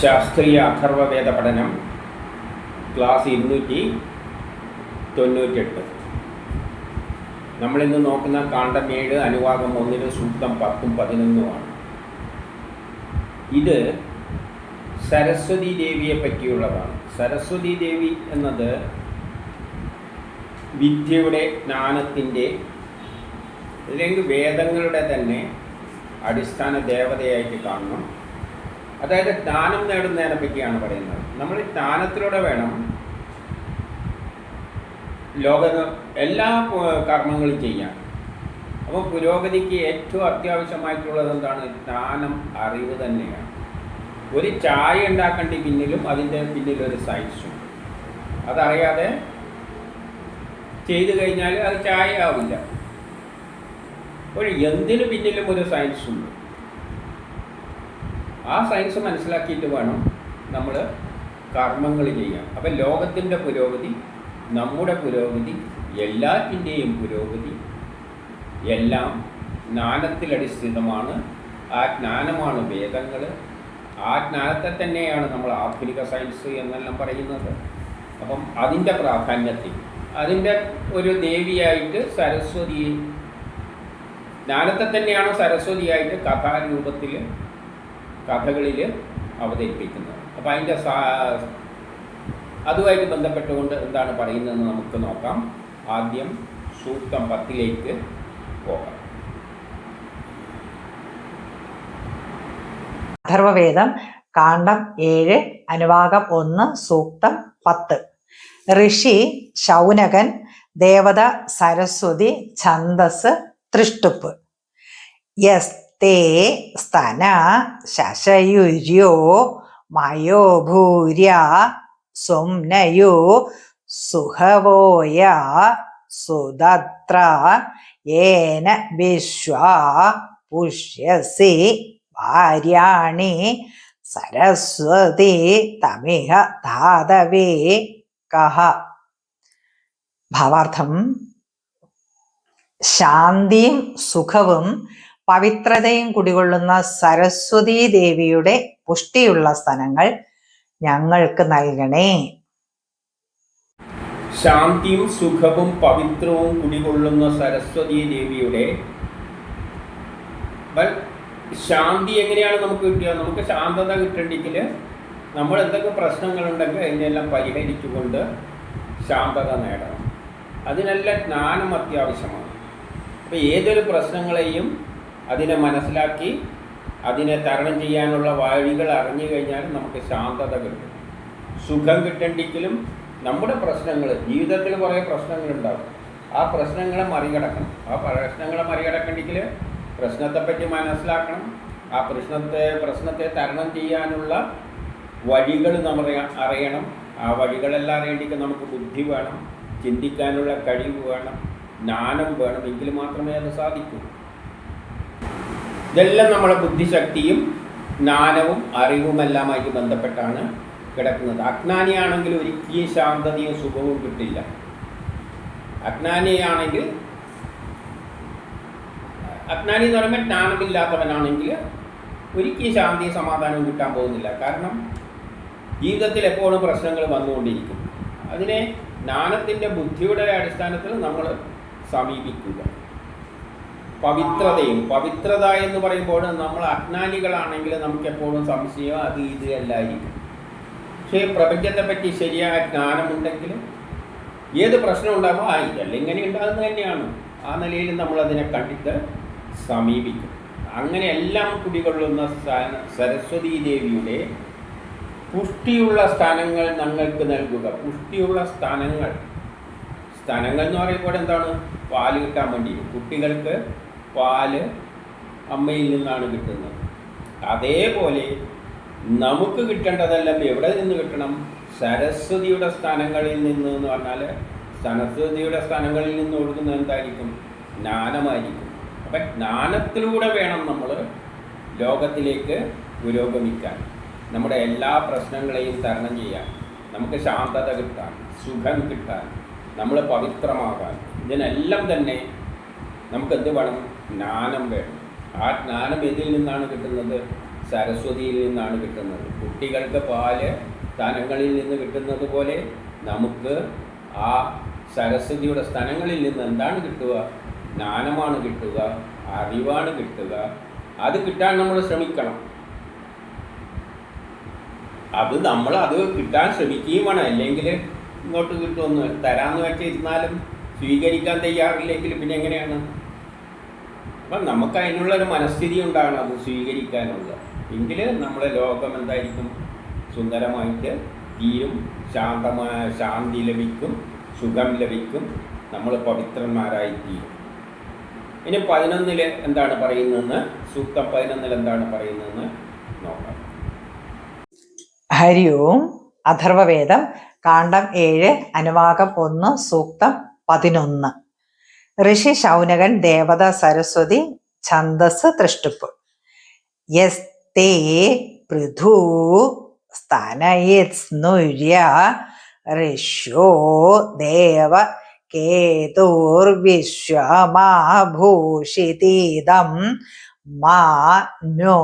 ശാസ്ത്രീയ അഥർവവേദ പഠനം ക്ലാസ് ഇരുന്നൂറ്റി തൊണ്ണൂറ്റെട്ട് നമ്മളിന്ന് നോക്കുന്ന കാണ്ഡം ഏഴ് അനുവാദം ഒന്നിന് സൂക്തം പത്തും പതിനൊന്നുമാണ് ഇത് സരസ്വതി ദേവിയെ പറ്റിയുള്ളതാണ്. സരസ്വതി ദേവി എന്നത് വിദ്യയുടെ ജ്ഞാനത്തിന്റെ അല്ലെങ്കിൽ വേദങ്ങളുടെ തന്നെ അടിസ്ഥാന ദേവതയായിട്ട് കാണണം. അതായത് ദാനം നേടുന്നതിനെ പറ്റിയാണ് പറയുന്നത്. നമ്മൾ ജ്ഞാനത്തിലൂടെ വേണം ലോക എല്ലാ കർമ്മങ്ങളും ചെയ്യാൻ. അപ്പോൾ പുരോഗതിക്ക് ഏറ്റവും അത്യാവശ്യമായിട്ടുള്ളത് എന്താണ്? ദാനം അറിവ് തന്നെയാണ്. ഒരു ചായ ഉണ്ടാക്കേണ്ട പിന്നിലും അതിന്റെ പിന്നിലൊരു സയൻസും അതറിയാതെ ചെയ്തു കഴിഞ്ഞാൽ അത് ചായ ആവില്ല. ഒരു എന്തിനു പിന്നിലും ഒരു സയൻസ് ഉണ്ട് ആ സയൻസ് മനസ്സിലാക്കിയിട്ട് വേണം നമ്മൾ കർമ്മങ്ങൾ ചെയ്യാൻ. അപ്പം ലോകത്തിന്റെ പുരോഗതി നമ്മുടെ പുരോഗതി എല്ലാറ്റിന്റെയും പുരോഗതി എല്ലാം ജ്ഞാനത്തിലടിസ്ഥിതമാണ് ആ ജ്ഞാനമാണ് വേദങ്ങൾ ആ ജ്ഞാനത്തെ തന്നെയാണ് നമ്മൾ ആധുനിക സയൻസ് എന്നെല്ലാം പറയുന്നത്. അപ്പം അതിന്റെ പ്രാധാന്യത്തിൽ അതിന്റെ ഒരു ദേവിയായിട്ട് സരസ്വതി ജ്ഞാനത്തെ തന്നെയാണ് സരസ്വതിയായിട്ട് കഥാരൂപത്തിൽ കഥകളിൽ അവതരിപ്പിക്കുന്നത്. അപ്പോൾ അതിന്റെ അതുമായിട്ട് ബന്ധപ്പെട്ടുകൊണ്ട് എന്താണ് പറയുന്നതെന്ന് നമുക്ക് നോക്കാം. ആദ്യം സൂക്തം പത്തിലേക്ക് പോകാം. അഥർവവേദം കാണ്ഡം ഏഴ് അനുവാകം ഒന്ന് സൂക്തം പത്ത്. ഋഷി ശൗനകൻ ദേവത സരസ്വതി ഛന്ദസ് തൃഷ്ടുപ്പ് യസ്തേ സ്തന ശശയുര്യോ മയോ ഭൂര്യ സുംനയോ സുഹവോയ സുതത്ര ഏന വിശ്വ പുഷ്യസി ഭാര്യാണി സരസ്വതി തമിഹ ധാതവേ കഹ ഭാവാർത്ഥം ശാന്തിയും സുഖവും പവിത്രതയും കുടികൊള്ളുന്ന സരസ്വതീ ദേവിയുടെ പുഷ്ടിയുള്ള സ്ഥലങ്ങൾ ഞങ്ങൾക്ക് നൽകണേ. ശാന്തിയും സുഖവും പവിത്രവും കുടികൊള്ളുന്ന സരസ്വതി ദേവിയുടെ ശാന്തി എങ്ങനെയാണ് നമുക്ക് കിട്ടുക നമുക്ക് ശാന്തത കിട്ടണമെങ്കിൽ നമ്മൾ എന്തൊക്കെ പ്രശ്നങ്ങളുണ്ടെങ്കിൽ അതിനെല്ലാം പരിഹരിച്ചുകൊണ്ട് ശാന്തത നേടണം. അതിനെല്ലാം ജ്ഞാനം അത്യാവശ്യമാണ്. അപ്പോൾ ഏതൊരു പ്രശ്നങ്ങളെയും അതിനെ മനസ്സിലാക്കി അതിനെ തരണം ചെയ്യാനുള്ള വഴികൾ അറിഞ്ഞു കഴിഞ്ഞാൽ നമുക്ക് ശാന്തത കിട്ടും. സുഖം കിട്ടണ്ടെങ്കിലും നമ്മുടെ പ്രശ്നങ്ങൾ ജീവിതത്തിൽ കുറേ പ്രശ്നങ്ങളുണ്ടാവും. ആ പ്രശ്നങ്ങളെ മറികടക്കണം. ആ പ്രശ്നങ്ങളെ മറികടക്കണമെങ്കിൽ പ്രശ്നത്തെപ്പറ്റി മനസ്സിലാക്കണം. ആ പ്രശ്നത്തെ പ്രശ്നത്തെ തരണം ചെയ്യാനുള്ള വഴികൾ നമ്മൾ അറിയണം. ആ വഴികളെല്ലാം അറിയണമെങ്കിൽ നമുക്ക് ബുദ്ധി വേണം ചിന്തിക്കാനുള്ള കഴിവ് വേണം ജ്ഞാനം വേണം. എങ്കിൽ മാത്രമേ അത് സാധിക്കൂ. ഇതെല്ലാം നമ്മുടെ ബുദ്ധിശക്തിയും ജ്ഞാനവും അറിവുമെല്ലാമായിട്ട് ബന്ധപ്പെട്ടാണ് കിടക്കുന്നത്. അജ്ഞാനിയാണെങ്കിൽ ഒരിക്കലും ശാന്തതയും സുഖവും കിട്ടില്ല. അജ്ഞാനിയാണെങ്കിൽ അജ്ഞാനി എന്ന് പറയുമ്പോൾ ജ്ഞാനമില്ലാത്തവനാണെങ്കിൽ ഒരിക്കലും ശാന്തിയും സമാധാനവും കിട്ടാൻ പോകുന്നില്ല. കാരണം ജീവിതത്തിൽ എപ്പോഴും പ്രശ്നങ്ങൾ വന്നുകൊണ്ടിരിക്കും. അതിനെ ജ്ഞാനത്തിന്റെ ബുദ്ധിയുടെ അടിസ്ഥാനത്തിൽ നമ്മൾ സമീപിക്കുക. പവിത്രതയും പവിത്രത എന്ന് പറയുമ്പോൾ നമ്മൾ അജ്ഞാനികളാണെങ്കിൽ നമുക്ക് എപ്പോഴും സംശയം അത് ഇത് എല്ലായിരിക്കും പക്ഷേ പ്രപഞ്ചത്തെ പറ്റി ശരിയായ ജ്ഞാനമുണ്ടെങ്കിൽ ഏത് പ്രശ്നം ഉണ്ടാകുമോ ആ ഇതല്ല ഇങ്ങനെ ഉണ്ടാകുന്നത് തന്നെയാണ്. ആ നിലയിൽ നമ്മൾ അതിനെ കണ്ടിട്ട് സമീപിക്കും. അങ്ങനെ എല്ലാം കുടികൊള്ളുന്ന സരസ്വതീ ദേവിയുടെ പുഷ്ടിയുള്ള സ്ഥാനങ്ങൾ ഞങ്ങൾക്ക് നൽകുക. പുഷ്ടിയുള്ള സ്ഥാനങ്ങൾ. സ്ഥാനങ്ങൾ എന്ന് പറയുമ്പോൾ എന്താണ്? പാൽ കിട്ടാൻ വേണ്ടി. കുട്ടികൾക്ക് പാൽ അമ്മയിൽ നിന്നാണ് കിട്ടുന്നത്. അതേപോലെ നമുക്ക് കിട്ടേണ്ടതെല്ലാം എവിടെ നിന്ന് കിട്ടണം? സരസ്വതിയുടെ സ്ഥാനങ്ങളിൽ നിന്ന് എന്ന് പറഞ്ഞാൽ സരസ്വതിയുടെ സ്ഥാനങ്ങളിൽ നിന്ന് ഒഴുകുന്നത് എന്തായിരിക്കും? ജ്ഞാനമായിരിക്കും. അപ്പം ജ്ഞാനത്തിലൂടെ വേണം നമ്മൾ ലോകത്തിലേക്ക് പുരോഗമിക്കാൻ. നമ്മുടെ എല്ലാ പ്രശ്നങ്ങളെയും തരണം ചെയ്യാൻ. നമുക്ക് ശാന്തത കിട്ടാൻ സുഖം കിട്ടാൻ നമ്മൾ പവിത്രമാകാൻ. ഇതിനെല്ലാം തന്നെ നമുക്ക് എന്ത് വേണം? ജ്ഞാനം വേണം. ആ ജ്ഞാനം ഇതിൽ നിന്നാണ് കിട്ടുന്നത്? സരസ്വതിയിൽ നിന്നാണ് കിട്ടുന്നത്. കുട്ടികൾക്ക് പാൽ സ്ഥലങ്ങളിൽ നിന്ന് കിട്ടുന്നത് പോലെ നമുക്ക് ആ സരസ്വതിയുടെ സ്ഥലങ്ങളിൽ നിന്ന് എന്താണ് കിട്ടുക? ജ്ഞാനമാണ് കിട്ടുക അറിവാണ് കിട്ടുക. അത് കിട്ടാൻ നമ്മൾ ശ്രമിക്കണം. അത് നമ്മൾ അത് കിട്ടാൻ ശ്രമിക്കുകയും വേണം. അല്ലെങ്കിൽ ഇങ്ങോട്ട് കിട്ടുമെന്ന് തരാമെന്ന് വെച്ചിരുന്നാലും സ്വീകരിക്കാൻ തയ്യാറില്ലെങ്കിൽ പിന്നെ എങ്ങനെയാണ്? അപ്പം നമുക്ക് അതിനുള്ളൊരു മനസ്ഥിതി ഉണ്ടാകണം അത് സ്വീകരിക്കാനുള്ള എങ്കിൽ നമ്മുടെ ലോകം എന്തായിരിക്കും? സുന്ദരമായിട്ട് തീരും ശാന്തമായ ശാന്തി ലഭിക്കും സുഖം ലഭിക്കും നമ്മൾ പവിത്രന്മാരായി തീരും. ഇനി പതിനൊന്നിൽ എന്താണ് പറയുന്നതെന്ന്? സൂക്തം പതിനൊന്നിൽ എന്താണ് പറയുന്നതെന്ന് നോക്കാം. ഹരി ഓം അഥർവവേദം കാണ്ഡം ഏഴ് അനുവാകം ഒന്ന് സൂക്തം പതിനൊന്ന്. ഋഷി ശൗനകൻ ദേവത സരസ്വതി ഛന്ദസ് തൃഷ്ടുപ്പ്. യസ്തേ പൃഥു സ്തനയിത്സ്നുര്യ ഋഷ്യോ ദേവ കേതുർവിശ്വമാഭൂഷിതീതം മാ നോ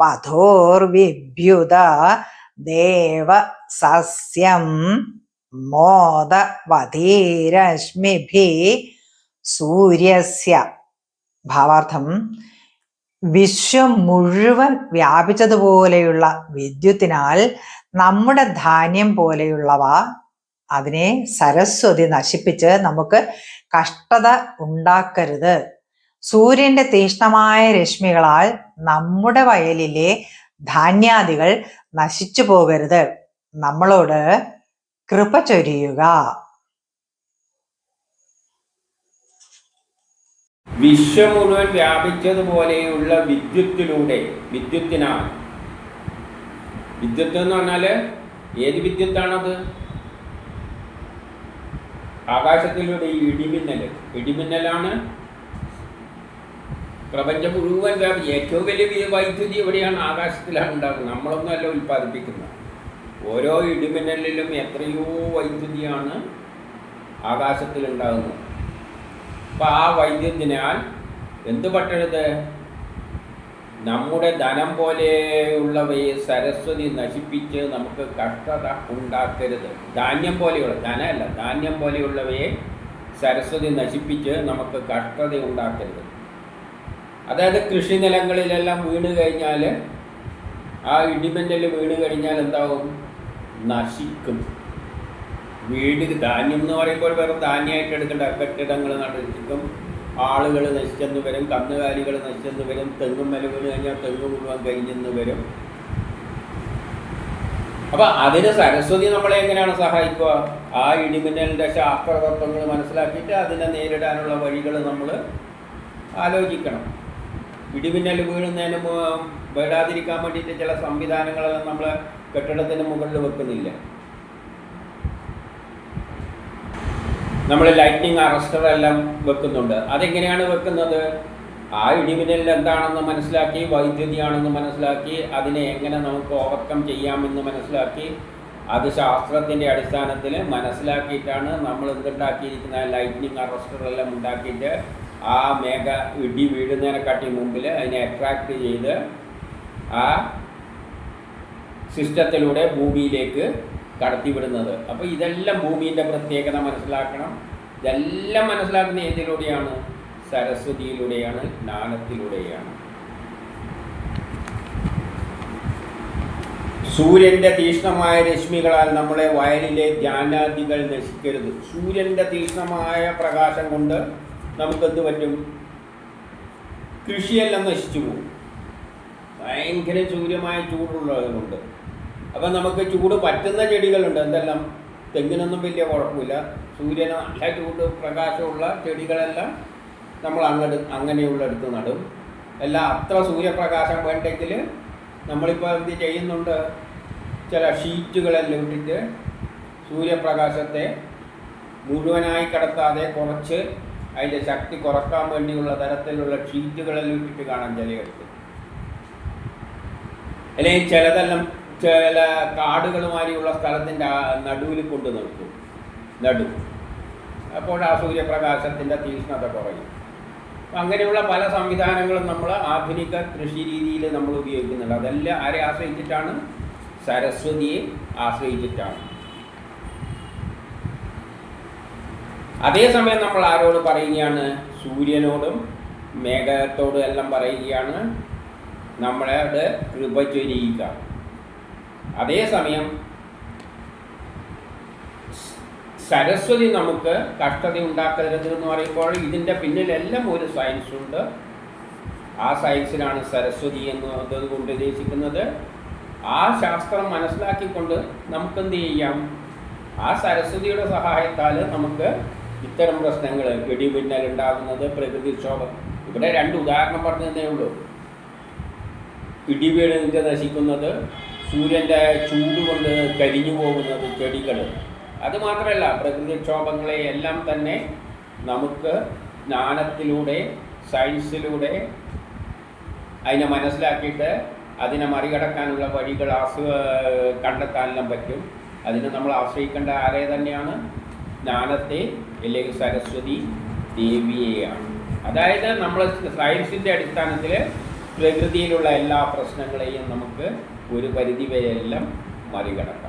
വധോർവിഭ്യുത ദേവ സസ്യം മോദവധീരശ്മിഭി സൂര്യസ്യ. ഭാവാർത്ഥം വിശ്വം മുഴുവൻ വ്യാപിച്ചതുപോലെയുള്ള വിദ്യുത്തിനാൽ നമ്മുടെ ധാന്യം പോലെയുള്ളവ അതിനെ സരസ്വതി നശിപ്പിച്ച് നമുക്ക് കഷ്ടത ഉണ്ടാക്കരുത്. സൂര്യന്റെ തീഷ്ണമായ രശ്മികളാൽ നമ്മുടെ വയലിലെ ധാന്യാദികൾ നശിച്ചു പോകരുത് നമ്മളോട് കൃപ ചൊരിയുക. വിശ്വം മുഴുവൻ വ്യാപിച്ചതുപോലെയുള്ള വിദ്യുത്തിലൂടെ വിദ്യുത്തിനാൽ വിദ്യുത്ത് എന്ന് പറഞ്ഞാൽ ഏത് വിദ്യുത്താണത്? ആകാശത്തിലൂടെ ഈ ഇടിമിന്നൽ ഇടിമിന്നലാണ് പ്രപഞ്ചം മുഴുവൻ വ്യാപിച്ച് ഏറ്റവും വലിയ വൈദ്യുതി എവിടെയാണ്? ആകാശത്തിലാണ് ഉണ്ടാകുന്നത് നമ്മളൊന്നും അല്ല ഉൽപ്പാദിപ്പിക്കുന്നത്. ഓരോ ഇടിമിന്നലിലും എത്രയോ വൈദ്യുതിയാണ് ആകാശത്തിൽ അപ്പം ആ വൈദ്യുതിനാൽ എന്ത് പറ്റരുത് നമ്മുടെ ധനം പോലെയുള്ളവയെ സരസ്വതി നശിപ്പിച്ച് നമുക്ക് കഷ്ടത ഉണ്ടാക്കരുത്. ധാന്യം പോലെയുള്ള ധനമല്ല ധാന്യം പോലെയുള്ളവയെ സരസ്വതി നശിപ്പിച്ച് നമുക്ക് കഷ്ടത ഉണ്ടാക്കരുത്. അതായത് കൃഷിനിലങ്ങളിലെല്ലാം വീണ് കഴിഞ്ഞാൽ ആ ഇടിമിന്നൽ വീണ് കഴിഞ്ഞാൽ എന്താവും? നശിക്കും. വീട് ധാന്യം എന്ന് പറയുമ്പോൾ വെറും ധാന്യമായിട്ട് എടുക്കേണ്ട കെട്ടിടങ്ങൾ നടക്കും ആളുകൾ നശിച്ചെന്ന് വരും കന്നുകാലികൾ നശിച്ചെന്ന് വരും തെങ്ങും വീണ് കഴിഞ്ഞാൽ തെങ്ങ് മുഴുവൻ കഴിഞ്ഞെന്ന് വരും. അപ്പൊ അതിന് സരസ്വതി നമ്മളെ എങ്ങനെയാണ് സഹായിക്കുക? ആ ഇടിമിന്നലിന്റെ ശാസ്ത്രതത്വങ്ങൾ മനസ്സിലാക്കിയിട്ട് അതിനെ നേരിടാനുള്ള വഴികൾ നമ്മൾ ആലോചിക്കണം. ഇടിമിന്നൽ വീഴുന്നതിന് വരാതിരിക്കാൻ വേണ്ടിയിട്ട് ചില സംവിധാനങ്ങളെല്ലാം നമ്മൾ കെട്ടിടത്തിന് മുകളിൽ വെക്കുന്നില്ല. നമ്മൾ ലൈറ്റ്നിങ് അറസ്റ്റർ എല്ലാം വെക്കുന്നുണ്ട്. അതെങ്ങനെയാണ് വെക്കുന്നത്? ആ ഇടിമിന്നൽ എന്താണെന്ന് മനസ്സിലാക്കി വൈദ്യുതിയാണെന്ന് മനസ്സിലാക്കി അതിനെ എങ്ങനെ നമുക്ക് ഓവർകം ചെയ്യാമെന്ന് മനസ്സിലാക്കി അത് ശാസ്ത്രത്തിന്റെ അടിസ്ഥാനത്തിൽ മനസ്സിലാക്കിയിട്ടാണ് നമ്മൾ എന്തുണ്ടാക്കിയിരിക്കുന്ന അറസ്റ്റർ എല്ലാം ഉണ്ടാക്കിയിട്ട് ആ മേഘ ഇടി വീഴുന്നതിനെക്കാട്ടി മുമ്പിൽ അതിനെ അട്രാക്ട് ചെയ്ത് ആ സിസ്റ്റത്തിലൂടെ ഭൂമിയിലേക്ക് കടത്തിവിടുന്നത്. അപ്പോൾ ഇതെല്ലാം ഭൂമിയുടെ പ്രത്യേകത മനസ്സിലാക്കണം. ഇതെല്ലാം മനസ്സിലാക്കുന്ന ഏതിലൂടെയാണ്? സരസ്വതിയിലൂടെയാണ് ജ്ഞാനത്തിലൂടെയാണ്. സൂര്യന്റെ തീക്ഷ്ണമായ രശ്മികളാൽ നമ്മളെ വയലിലെ ധ്യാനാദികൾ നശിക്കരുത്. സൂര്യന്റെ തീക്ഷ്ണമായ പ്രകാശം കൊണ്ട് നമുക്കെന്ത് പറ്റും? കൃഷിയെല്ലാം നശിച്ചു പോകും. ഭയങ്കര സൂര്യമായ ചൂടുള്ളത് കൊണ്ട് അപ്പം നമുക്ക് ചൂട് പറ്റുന്ന ചെടികളുണ്ട്. എന്തെല്ലാം? തെങ്ങിനൊന്നും വലിയ കുഴപ്പമില്ല. സൂര്യന് നല്ല ചൂട് പ്രകാശമുള്ള ചെടികളെല്ലാം നമ്മൾ അങ്ങട് അങ്ങനെയുള്ള അടുത്ത് നടും. എല്ലാം അത്ര സൂര്യപ്രകാശം വേണ്ടെങ്കിൽ നമ്മളിപ്പോൾ എന്ത് ചെയ്യുന്നുണ്ട്? ചില ഷീറ്റുകളെല്ലാം ഇട്ടിട്ട് സൂര്യപ്രകാശത്തെ മുഴുവനായി കടത്താതെ കുറച്ച് അതിന്റെ ശക്തി കുറയ്ക്കാൻ വേണ്ടിയുള്ള തരത്തിലുള്ള ഷീറ്റുകളെല്ലാം ഇട്ടിട്ട് കാണാൻ ചിലയിടത്ത് അല്ലെങ്കിൽ ചിലതെല്ലാം ചില കാടുകളുമായുള്ള സ്ഥലത്തിന്റെ നടുവിൽ കൊണ്ട് നിർത്തും. നടു. അപ്പോൾ ആ സൂര്യപ്രകാശത്തിന്റെ തീക്ഷ്ണത കുറയും. അങ്ങനെയുള്ള പല സംവിധാനങ്ങളും നമ്മൾ ആധുനിക കൃഷി രീതിയിൽ നമ്മൾ ഉപയോഗിക്കുന്നുണ്ട്. അതെല്ലാം ആരെ ആശ്രയിച്ചിട്ടാണ്? സരസ്വതിയെ ആശ്രയിച്ചിട്ടാണ്. അതേസമയം നമ്മൾ ആരോട് പറയുകയാണ്? സൂര്യനോടും മേഘത്തോടും എല്ലാം പറയുകയാണ്. നമ്മളുടെ കൃപ ചൊരിയുക. അതേസമയം സരസ്വതി നമുക്ക് കഷ്ടത ഉണ്ടാക്കരുത് എന്ന് പറയുമ്പോൾ ഇതിന്റെ പിന്നിലെല്ലാം ഒരു സയൻസ് ഉണ്ട്. ആ സയൻസിലാണ് സരസ്വതി എന്നത് കൊണ്ട് ഉദ്ദേശിക്കുന്നത്. ആ ശാസ്ത്രം മനസ്സിലാക്കിക്കൊണ്ട് നമുക്ക് എന്ത് ചെയ്യാം? ആ സരസ്വതിയുടെ സഹായത്താൽ നമുക്ക് ഇത്തരം പ്രശ്നങ്ങൾ ഇടിമിന്നൽ ഉണ്ടാകുന്നത് പ്രകൃതിക്ഷോഭം ഇവിടെ രണ്ട് ഉദാഹരണം പറഞ്ഞതേ ഉള്ളൂ. ഇടിവീണിട്ട് നശിക്കുന്നത് സൂര്യന്റെ ചൂട് കൊണ്ട് കരിഞ്ഞു പോകുന്നത് ചെടികൾ അതുമാത്രമല്ല പ്രകൃതിക്ഷോഭങ്ങളെ എല്ലാം തന്നെ നമുക്ക് ജ്ഞാനത്തിലൂടെ സയൻസിലൂടെ അതിനെ മനസ്സിലാക്കിയിട്ട് അതിനെ മറികടക്കാനുള്ള വഴികൾ ആസ് കണ്ടെത്താനെല്ലാം പറ്റും. അതിന് നമ്മൾ ആശ്രയിക്കേണ്ട ആരെ തന്നെയാണ് ജ്ഞാനത്തെ അല്ലെങ്കിൽ സരസ്വതി ദേവിയെയാണ്. അതായത് നമ്മൾ സയൻസിന്റെ അടിസ്ഥാനത്തിൽ പ്രകൃതിയിലുള്ള എല്ലാ പ്രശ്നങ്ങളെയും നമുക്ക് ഒരു പരിധി വരെയെല്ലാം മറികടക്കാം.